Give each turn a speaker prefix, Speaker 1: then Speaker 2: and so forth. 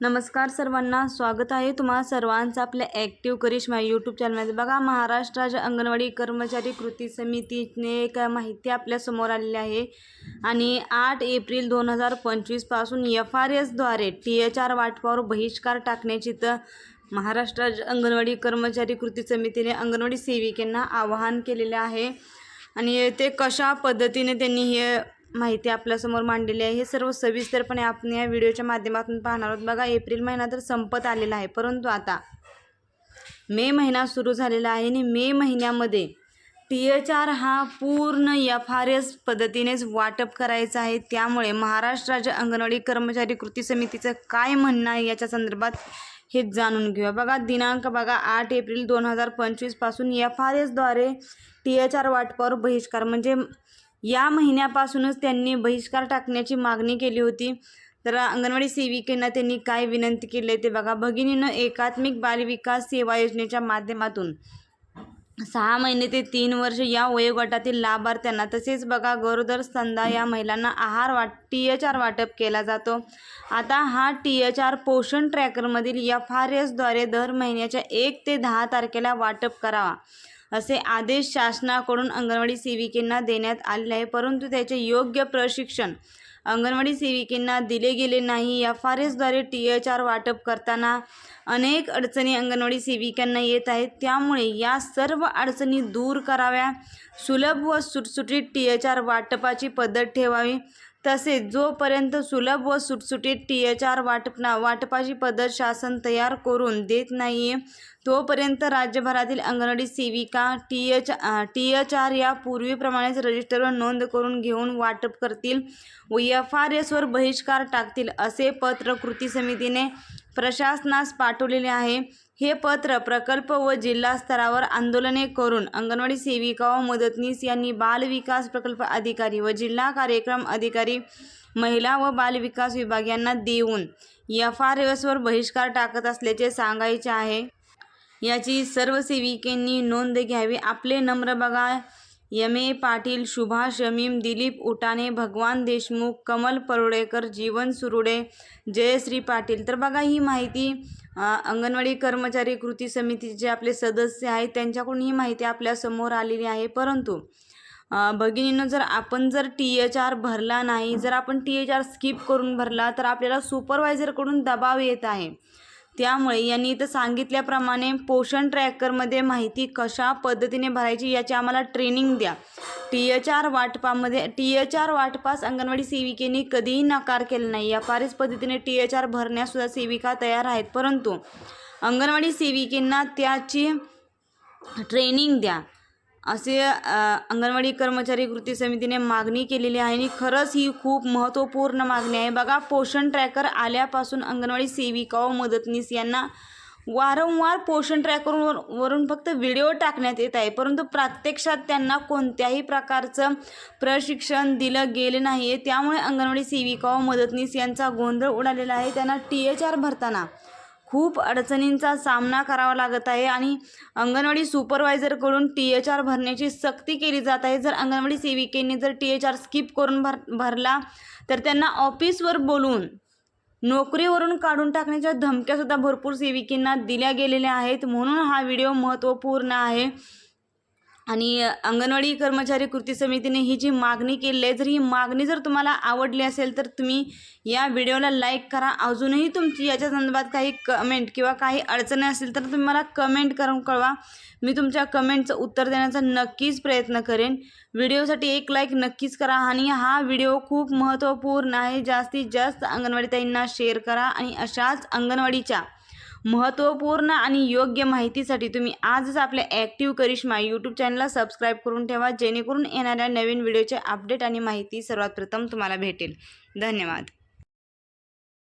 Speaker 1: नमस्कार सर्वांना स्वागत आहे तुम्हा सर्वांचं आपल्या ॲक्टिव्ह करिश्मा यूट्यूब चॅनलमध्ये बघा महाराष्ट्र राज्य अंगणवाडी कर्मचारी कृती समितीने एक माहिती आपल्यासमोर आलेली आहे. आणि आठ एप्रिल दोन हजार पंचवीसपासून एफ आर एसद्वारे टी एच आर वाटपावर बहिष्कार टाकण्याची तर महाराष्ट्र राज्य अंगणवाडी कर्मचारी कृती समितीने अंगणवाडी सेविकांना आवाहन केलेले आहे. आणि ते कशा पद्धतीने त्यांनी हे माहिती आपल्यासमोर मांडलेली आहे. हे सर्व सविस्तरपणे आपण या व्हिडिओच्या माध्यमातून पाहणार आहोत. बघा एप्रिल महिना तर संपत आलेला आहे. परंतु आता मे महिना सुरू झालेला आहे आणि मे महिन्यामध्ये टी एच आर हा पूर्ण एफ आर एस पद्धतीनेच वाटप करायचा आहे. त्यामुळे महाराष्ट्र राज्य अंगणवाडी कर्मचारी कृती समितीचं काय म्हणणं आहे याच्या संदर्भात हे जाणून घेऊया. बघा दिनांक बघा आठ एप्रिल दोन हजार पंचवीसपासून एफ आर एसद्वारे टी एच आर वाटपावर बहिष्कार. म्हणजे या महिन्यापासूनच त्यांनी बहिष्कार टाकण्याची मागणी केली होती. तर अंगणवाडी सेविकेनं त्यांनी काय विनंती केली आहे ते बघा. भगिनीनं एकात्मिक बालविकास सेवा योजनेच्या माध्यमातून सहा महिने ते तीन वर्ष या वयोगटातील लाभार्थ्यांना तसेच बघा गरोदर स्तंदा या महिलांना आहार वाट टी एच आर वाटप केला जातो. आता हा टी एच आर पोषण ट्रॅकरमधील एफ आर एसद्वारे दर महिन्याच्या एक ते दहा तारखेला वाटप करावा. असे आदेश शासनाकडून अंगणवाडी सेविकेंना देण्यात आलेले आहे. परंतु त्याचे योग्य प्रशिक्षण अंगणवाडी सेविकेंना दिले गेले नाही. एफ आर एसद्वारे टी एच आर वाटप करताना अनेक अडचणी अंगणवाडी सेविकांना येत आहेत. त्यामुळे या सर्व अडचणी दूर कराव्या. सुलभ व सुटसुटीत टी एच आर वाटपाची पद्धत ठेवावी. तसेच जोपर्यंत सुलभ व सुटसुटीत टी एच आर वाटपना वाटपाची पद्धत शासन तयार करून देत नाही आहे तोपर्यंत राज्यभरातील अंगणवाडी सेविका T H T H R या पूर्वीप्रमाणेच रजिस्टरवर नोंद करून घेऊन वाटप करतील व एफ आर एसवर बहिष्कार टाकतील असे पत्र कृती समितीने प्रशासनास पाठवलेले आहे. हे पत्र प्रकल्प व जिल्हा स्तरावर आंदोलने करून अंगणवाडी सेविका व मदतनीस यांनी बालविकास प्रकल्प अधिकारी व जिल्हा कार्यक्रम अधिकारी महिला व बालविकास विभाग यांना देऊन एफ आर एसवर बहिष्कार टाकत असल्याचे सांगायचे आहे. याची सर्व सेविकेंनी नोंद घ्यावी. आपले नम्र बघा. यम ए पाटील सुभाष यमीम दिलीप उटाणे भगवान देशमुख कमल परोडेकर जीवन सुरुडे जयश्री पाटील. तर बघा ही माहिती अंगणवाडी कर्मचारी कृती समितीचे जे आपले सदस्य आहेत. त्यांच्याकडून ही माहिती आपल्यासमोर आलेली आहे. परंतु भगिनीनं जर आपण जर टी एच आर भरला नाही जर आपण टी एच आर स्किप करून भरला तर आपल्याला सुपरवायझरकडून दबाव येत आहे. त्यामुळे यांनी इथं सांगितल्याप्रमाणे पोषण ट्रॅकरमध्ये माहिती कशा पद्धतीने भरायची याची आम्हाला ट्रेनिंग द्या. टी एच आर वाटपामध्ये टी एच आर वाटपास अंगणवाडी सेविकेने कधीही नकार केला नाही. या पारिस पद्धतीने टी एच आर भरण्यासुद्धा सेविका तयार आहेत. परंतु अंगणवाडी सेविकेंना त्याची ट्रेनिंग द्या. असे अंगणवाडी कर्मचारी कृती समितीने मागणी केलेली आहे आणि खरंच ही खूप महत्त्वपूर्ण मागणी आहे. बघा पोषण ट्रॅकर आल्यापासून अंगणवाडी सेविका व मदतनीस यांना वारंवार पोषण ट्रॅकरवर वरून फक्त व्हिडिओ टाकण्यात येत आहे. परंतु प्रत्यक्षात त्यांना कोणत्याही प्रकारचं प्रशिक्षण दिलं गेलं नाही आहे त्यामुळे अंगणवाडी सेविका व मदतनीस यांचा गोंधळ उडालेला आहे. त्यांना टी एच आर भरताना खूप अडचणींचा सामना करावा लागत आहे आणि अंगणवाडी सुपरवायझरकडून टी एच आर भरण्याची सक्ती केली जात आहे. जर अंगणवाडी सेविकेने जर टी एच आर स्किप करून भर भरला तर त्यांना ऑफिसवर बोलून नोकरीवरून काढून टाकण्याच्या धमक्यासुद्धा भरपूर सेविकेंना दिल्या गेलेल्या आहेत. म्हणून हा व्हिडिओ महत्त्वपूर्ण आहे. आणि अंगणवाडी कर्मचारी कृती समितीने ही जी मागणी केली आहे जर ही मागणी जर तुम्हाला आवडली असेल तर तुम्ही या व्हिडिओला लाईक करा. अजूनही तुमची याच्या संदर्भात काही कमेंट किंवा काही अडचणी असतील तर तुम्ही मला कमेंट करून कळवा. मी तुमच्या कमेंटचं उत्तर देण्याचा नक्कीच प्रयत्न करेन. व्हिडिओसाठी एक लाईक नक्कीच करा आणि हा व्हिडिओ खूप महत्त्वपूर्ण आहे. जास्तीत जास्त अंगणवाडीताईंना शेअर करा आणि अशाच अंगणवाडीच्या महत्त्वपूर्ण आणि योग्य माहितीसाठी तुम्ही आजच आपल्या ॲक्टिव्ह करिश्मा यूट्यूब चॅनलला सबस्क्राईब करून ठेवा जेणेकरून येणाऱ्या नवीन व्हिडिओचे अपडेट आणि माहिती सर्वात प्रथम तुम्हाला भेटेल. धन्यवाद.